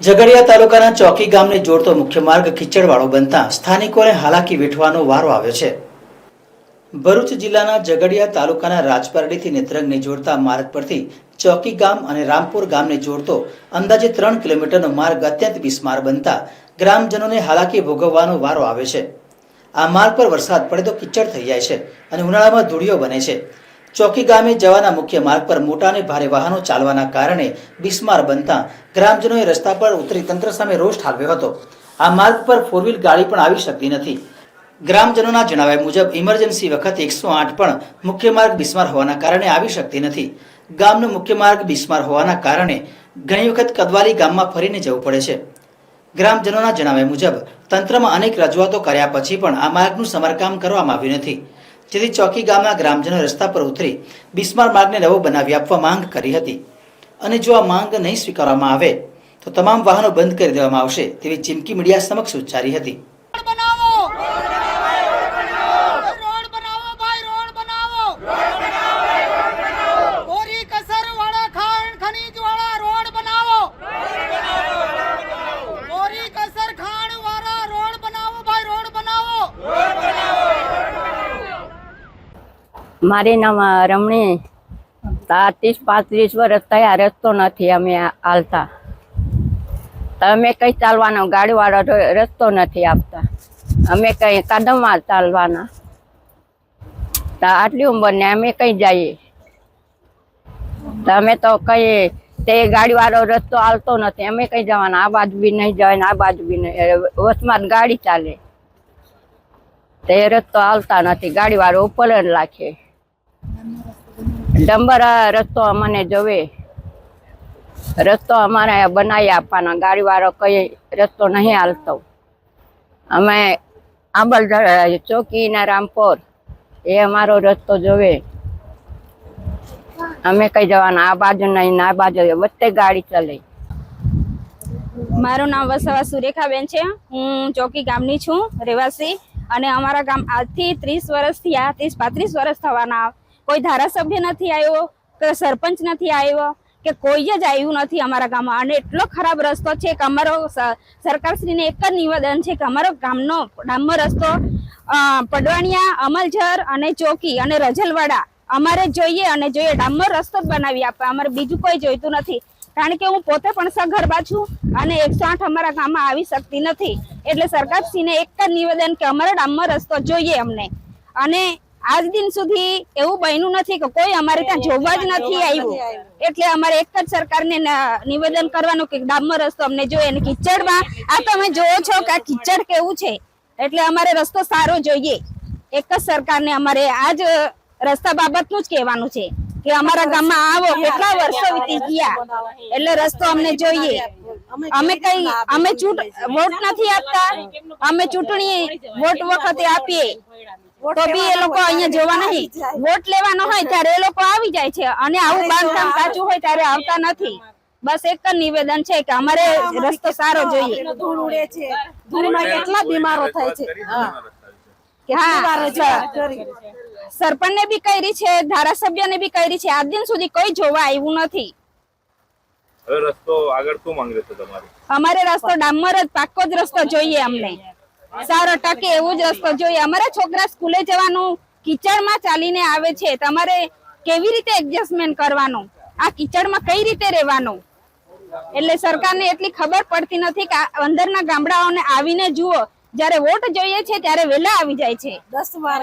ઝઘડિયા તાલુકાના ચોકી ગામને જોડતો મુખ્ય માર્ગ કિચડવાળો બનતા સ્થાનિકોને હાલાકી વેઠવાનો વારો આવ્યો છે. ભરૂચ જિલ્લાના ઝઘડિયા તાલુકાના રાજપારડીથી નેત્રંગને જોડતા માર્ગ પરથી ચોકી ગામ અને રામપુર ગામને જોડતો અંદાજે ત્રણ કિલોમીટરનો માર્ગ અત્યંત બિસ્માર બનતા ગ્રામજનોને હાલાકી ભોગવવાનો વારો આવે છે. આ માર્ગ પર વરસાદ પડે તો કિચડ થઈ જાય છે અને ઉનાળામાં ધૂળિયો બને છે. ચોકી ગામે જવાના મુખ્ય માર્ગ પર મોટા અને ભારે વાહનો ચાલવાના કારણે બિસ્માર બનતા ગ્રામજનોએ રસ્તા પર ઉતરી તંત્ર સામે રોષ ઠાલવ્યો હતો. આ માર્ગ પર ફોર વ્હીલ ગાડી પણ આવી શકતી નથી. ગ્રામજનોના જણાવ્યા મુજબ ઇમરજન્સી વખતે એકસો આઠ પણ મુખ્ય માર્ગ બિસ્માર હોવાના કારણે આવી શકતી નથી. ગામનો મુખ્ય માર્ગ બિસ્માર હોવાના કારણે ઘણી વખત કદવાલી ગામમાં ફરીને જવું પડે છે. ગ્રામજનોના જણાવ્યા મુજબ, તંત્રમાં અનેક રજૂઆતો કર્યા પછી પણ આ માર્ગનું સમારકામ કરવામાં આવ્યું નથી. જેથી ચોકી ગામના ગ્રામજનો રસ્તા પર ઉતરી બિસ્માર માર્ગને નવો બનાવી આપવા માંગ કરી હતી. અને જો આ માંગ નહીં સ્વીકારવામાં આવે, તો તમામ વાહનો બંધ કરી દેવામાં આવશે તેવી ચીમકી મીડિયા સમક્ષ ઉચ્ચારી હતી રોડ બનાવો રોડ બનાવો ભાઈ રોડ બનાવો કોરી કસર વાળા ખાણ ખનીજ વાળા રોડ બનાવો કોરી કસર ખાણ વાળા રોડ બનાવો ભાઈ રોડ બનાવો મારી નામ રમણી. ત્રીસ પાંત્રીસ વર્ષ થયા, રસ્તો નથી અમે હાલતા. તમે કઈ ચાલવાનો, ગાડીવાળો રસ્તો નથી આપતા. અમે કઈ કદમમાં ચાલવાના. આટલી ઉંમરને અમે કઈ જઈએ? તમે તો કઈ, તે ગાડીવાળો રસ્તો હાલતો નથી. અમે કઈ જવાના? આ બાજુ બી નહીં જવાય આ બાજુ બી નહીં. વચમાં ગાડી ચાલે. તે રસ્તો હાલતા નથી. ગાડીવાળો ઉપર જ રાખે. ડંબર રસ્તો અમને જોવે. રસ્તો અમારે બનાવી આપવાનો. ગાડીવાળો કઈ રસ્તો નહીં હાલતો. અમે આંબલ ચોકી ને રામપોર, એ અમારો રસ્તો જોવે. અમે કઈ જવાના, આ બાજુ નહીં આ બાજુ વચ્ચે ગાડી ચાલે. મારું નામ વસાવા સુરેખાબેન છે. હું ચોકી ગામની છું, રહેવાસી. અને અમારા ગામ આજથી ત્રીસ વર્ષથી આ ત્રીસ, પાંત્રીસ વર્ષ થવાના કોઈ ધારાસભ્ય નથી આવ્યો કે સરપંચ નથી આવ્યો, કે કોઈ જ આવ્યું નથી અમારા ગામમાં. અને એટલો ખરાબ રસ્તો છે કે અમારો સરકારશ્રીને એક જ નિવેદન છે કે અમારો ગામનો ગામનો રસ્તો પડવાણિયા, અમલઝર અને ચોકી અને રજલવાડા અમારે જોઈએ અને જોઈએ. ડામર રસ્તો જ બનાવી આપે. અમારે બીજું કોઈ જોઈતું નથી. કારણ કે હું પોતે પણ સગર્ભા છું અને એકસો આઠ અમારા ગામમાં આવી શકતી નથી. એટલે સરકારશ્રીને એક જ નિવેદન કે અમારો ડામર રસ્તો જોઈએ અમને. અને આજ દિન સુધી એવું બન્યું નથી કે કોઈ અમારે ત્યાં જોવા જ નથી આવ્યું એટલે અમારે એક જ સરકારને નિવેદન કરવાનું કે ડામર રસ્તો અમને જોઈએ અને કિચડમાં આ તમે જોવો છો કે આ કિચડ કેવું છે એટલે અમારે રસ્તો સારો જોઈએ એક જ સરકારને અમારે આજ રસ્તા બાબતનું જ કહેવાનું છે કે અમારા ગામમાં આવો કેટલા વર્ષો વીતી ગયા એટલે રસ્તો અમને જોઈએ અમે કઈ અમે ચૂંટ વોટ નથી આપતા અમે ચૂંટણી વોટ વખતે આપીએ તો બી એ લોકો અહીંયા જોવા નહીં. વોટ લેવાનો હોય ત્યારે એ લોકો આવી જાય છે. અને આવું બાંધકામ કાચું હોય ત્યારે આવતા નથી. બસ એક જ નિવેદન છે કે અમારે રસ્તો સારો જોઈએ. ધૂળ ઉડે છે. ધૂળમાં કેટલા બીમારો થાય છે? સરપંચ ને બી કરી છે ધારાસભ્યને બી કરી છે. આજ દિન સુધી કોઈ જોવા આવ્યું નથી. રસ્તો આગળ શું માંગે છે તમારી? અમારે રસ્તો ડામર જ પાક્કો જ રસ્તો જોઈએ અમને. સારો ટકે એવું જ રસ્તો જોઈએ. અમારા છોકરા સ્કૂલે જવાનું કિચડમાં ચાલીને આવે છે. તમારે કેવી રીતે એડજસ્ટમેન્ટ કરવાનું? આ કિચડમાં કઈ રીતે રહેવાનું? એટલે સરકારને એટલી ખબર પડતી નથી કે અંદરના ગામડાઓને આવીને જુઓ. જ્યારે વોટ જોઈએ છે ત્યારે વેલા આવી જાય છે. દસ વાર.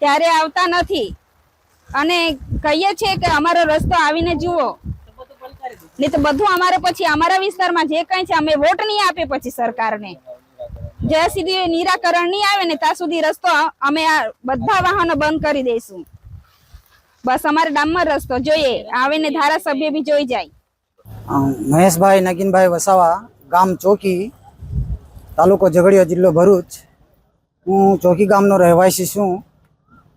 ત્યારે આવતા નથી. અને કહીએ છીએ કે અમારો રસ્તો આવીને જુઓ. નહીં તો બધું અમારે પછી અમારા વિસ્તારમાં જે કઈ છે અમે વોટ નહીં આપે પછી સરકારને. જ્યાં સુધી નિરાકરણ નહીં આવે ને ત્યાં સુધી રસ્તો અમે આ બધા વાહનો બંધ કરી દઈશું. બસ અમારે ડામર રસ્તો જોઈએ. આવે ને ધારાસભ્ય બી જોઈ જાય. મહેશભાઈ નગીનભાઈ વસાવા ગામ ચોકી તાલુકો ઝઘડિયા જિલ્લો ભરૂચ. હું ચોકી ગામનો રહેવાસી છું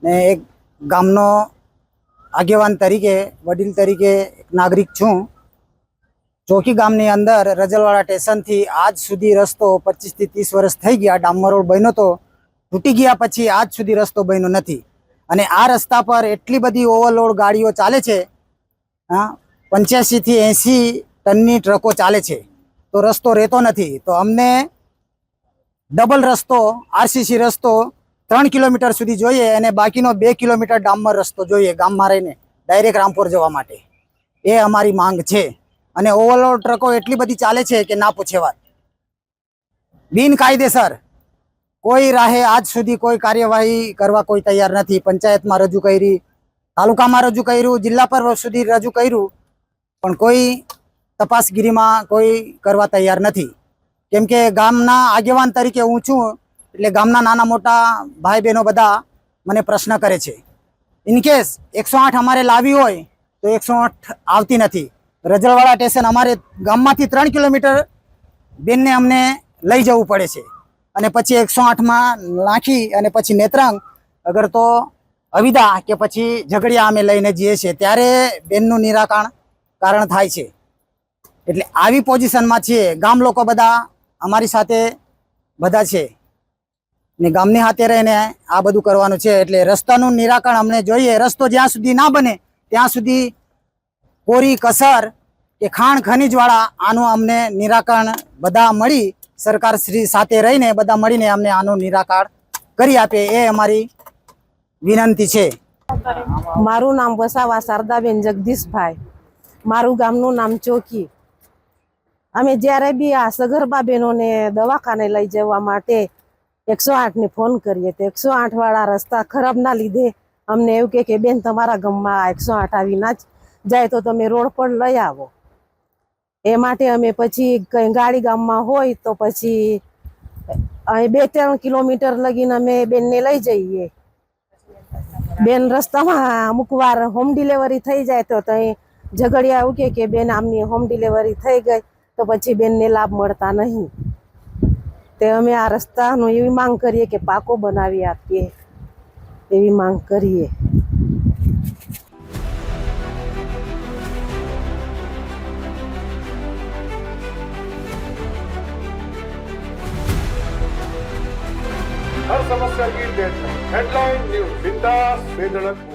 ને એક ગામનો આગેવાન તરીકે, વડીલ તરીકે એક નાગરિક છું. ચોકી ગામની અંદર રજલવાડા સ્ટેશનથી આજ સુધી રસ્તો પચીસથી ત્રીસ વર્ષ થઈ ગયા. ડામર રોડ બન્યો તો તૂટી ગયા પછી આજ સુધી રસ્તો બન્યો નથી. અને આ રસ્તા પર એટલી બધી ઓવરલોડ ગાડીઓ ચાલે છે, હા, પંચ્યાસીથી એંસી ટનની ટ્રકો ચાલે છે. તો રસ્તો રહેતો નથી. તો અમને ડબલ રસ્તો, આરસીસી રસ્તો ત્રણ કિલોમીટર સુધી જોઈએ અને બાકીનો બે કિલોમીટર ડામર રસ્તો જોઈએ ગામમાં રહીને ડાયરેક્ટ રામપુર જવા માટે. એ અમારી માંગ છે. અને ઓવરલોડ ટ્રકો એટલી બધી ચાલે છે કે ના પૂછે વાત. બિનકાયદેસર. કોઈ રાહે આજ સુધી કોઈ કાર્યવાહી કરવા કોઈ તૈયાર નથી. પંચાયતમાં રજૂ કરી, તાલુકામાં રજૂ કર્યું, જિલ્લા પર સુધી રજૂ કર્યું, પણ કોઈ તપાસગીરીમાં કોઈ કરવા તૈયાર નથી. કેમ કે ગામના આગેવાન તરીકે હું છું એટલે ગામના નાના મોટા ભાઈ બહેનો બધા મને પ્રશ્ન કરે છે. ઇનકેસ એકસો આઠ અમારે લાવી હોય, તો એકસો આઠ આવતી નથી. રજળવાડા સ્ટેશન અમારે ગામમાંથી ત્રણ કિલોમીટર બેનને અમને લઈ જવું પડે છે. અને પછી એકસો આઠમાં નાખી અને પછી નેત્રાંગ, અગર તો અવિદા કે પછી ઝઘડિયા અમે લઈને જઈએ છીએ, ત્યારે બેનનું નિરાકરણ કારણ થાય છે. એટલે આવી પોઝિશનમાં છીએ. ગામ લોકો બધા અમારી સાથે બધા છે. ને ગામની હાથે રહીને આ બધું કરવાનું છે. એટલે રસ્તાનું નિરાકરણ અમને જોઈએ. રસ્તો જ્યાં સુધી ના બને, ત્યાં સુધી કોરી, કસર કે ખાણ ખનીજવાળા આનું અમને નિરાકરણ બધા મળી, સરકાર શ્રી સાથે રહીને બધા મળીને અમને આનું નિરાકરણ કરી આપે એ અમારી વિનંતી છે. મારું નામ વસાવા શારદાબેન જગદીશભાઈ. મારું ગામનું નામ ચોકી. અમે જ્યારે બી આ સગર્ભા બહેનોને દવાખાને લઈ જવા માટે એકસો આઠને ફોન કરીએ તો એકસો આઠવાળા રસ્તા ખરાબના લીધે અમને એવું કહે કે, બેન, તમારા ગામમાં એકસો આઠ આવી ના જ જાય તો તમે રોડ પર લઈ આવો. એ માટે અમે પછી કંઈ ગાડી ગામમાં હોય તો પછી અહીં બે ત્રણ કિલોમીટર લગીને અમે બેનને લઈ જઈએ. બેન રસ્તામાં અમુક વાર હોમ ડિલિવરી થઈ જાય તો ત્યાં ઝઘડિયા એવું કે, બેન, આમની હોમ ડિલિવરી થઈ ગઈ તો પછી બેનને લાભ મળતા નહીં. તે અમે આ રસ્તાનું એવી માંગ કરીએ કે પાકો બનાવી આપીએ. એવી માંગ કરીએ. હર સમસ્યા હેડલાઇન ન્યૂઝ, બિંદાસ, બેધડક.